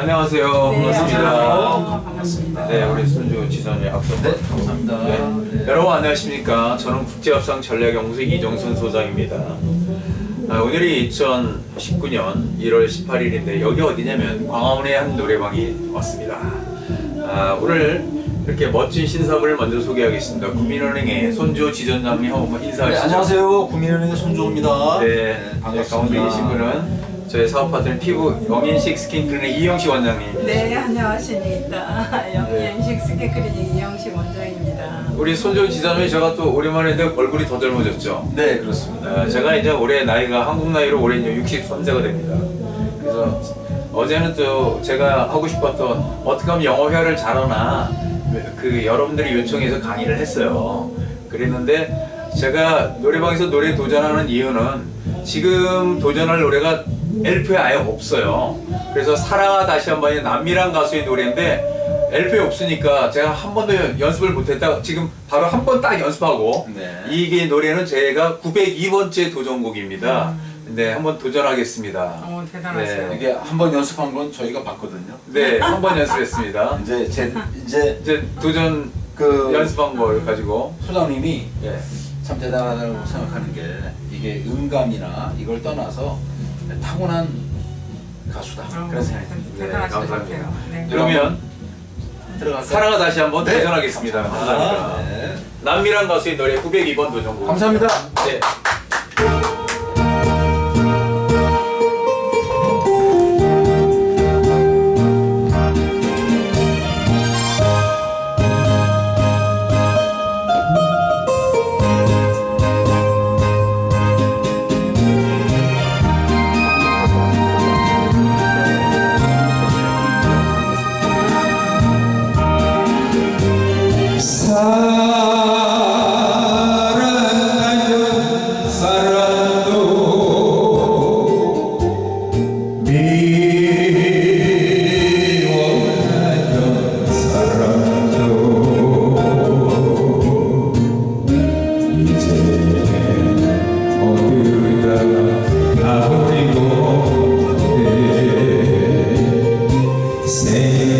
안녕하세요. 네, 반갑습니다. 반갑습니다. 네, 우리 손주 지선이 악성. 네, 감사합니다. 네. 네. 여러분 안녕하십니까? 저는 국제협상 전략연구소 이정순 소장입니다. 아, 오늘이 2019년 1월 18일인데 여기 어디냐면 광화문의 한 노래방이 왔습니다. 아, 오늘 이렇게 멋진 신사분을 먼저 소개하겠습니다. 국민은행의 손주호 지점장님 한번 네, 인사하시죠. 안녕하세요. 국민은행의 손주호입니다. 네, 네, 반갑습니다. 가운데 계신 분은 저희 사업 파트너 피부 영인식 스킨클리닉 이영식 원장님. 네, 안녕하십니까. 영양식 스케 클리닉 이영식 원장입니다. 우리 손조 지사님이 제가 또 오랜만에 내 얼굴이 더 젊어졌죠. 네, 그렇습니다. 어, 제가 이제 올해 나이가 한국 나이로 올해 이제 63세가 됩니다. 그래서 어제는 또 제가 하고 싶었던 어떻게 하면 영어 회화를 잘하나 그 여러분들이 요청해서 강의를 했어요. 그랬는데 제가 노래방에서 노래 도전하는 이유는 지금 도전할 노래가 LP에 아예 없어요. 그래서 사랑아 다시 한 번이 남미란 가수의 노래인데 LP에 없으니까 제가 한 번도 연습을 못했다. 지금 바로 한 번 딱 연습하고 네. 이게 노래는 제가 902번째 도전곡입니다. 네, 한번 도전하겠습니다. 어, 대단하세요. 네. 이게 한 번 연습한 건 저희가 봤거든요. 네, 한 번 연습했습니다. 이제 제 이제 이제 도전 그 연습한 걸 가지고 소장님이 예. 참 대단하다고 생각하는 게 이게 음감이나 이걸 떠나서 타고난 가수다. 어, 그런 생각이 듭니다. 네, 대단하신 것 감사합니다. 같아요. 네. 그러면 들어갈까요? 사랑아 다시 한번 네. 도전하겠습니다. 감사합니다. 아, 네. 남미란 가수의 노래 902번 도전곡. 감사합니다. 네.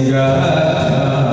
생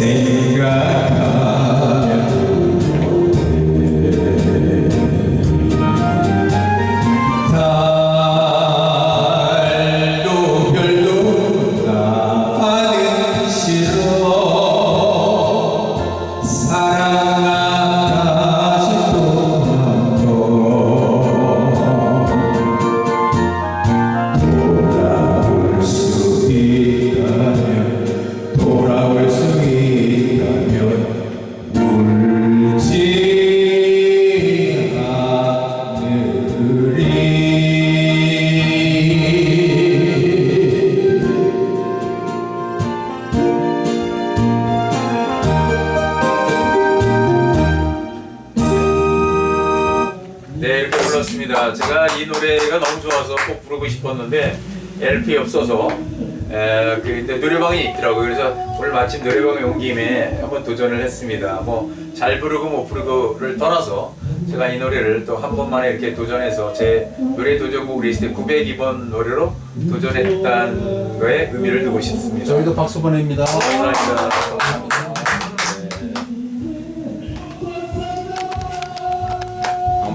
생 네, 이렇게 불렀습니다. 제가 이 노래가 너무 좋아서 꼭 부르고 싶었는데 LP 없어서 에, 그 노래방이 있더라고요. 그래서 오늘 마침 노래방에 온 김에 한번 도전을 했습니다. 뭐 잘 부르고 못 부르고를 떠나서 제가 이 노래를 또 한 번만에 이렇게 도전해서 제 노래 도전곡 리스트에 902번 노래로 도전했다는 거에 의미를 두고 싶습니다. 저희도 박수 보냅니다. 감사합니다.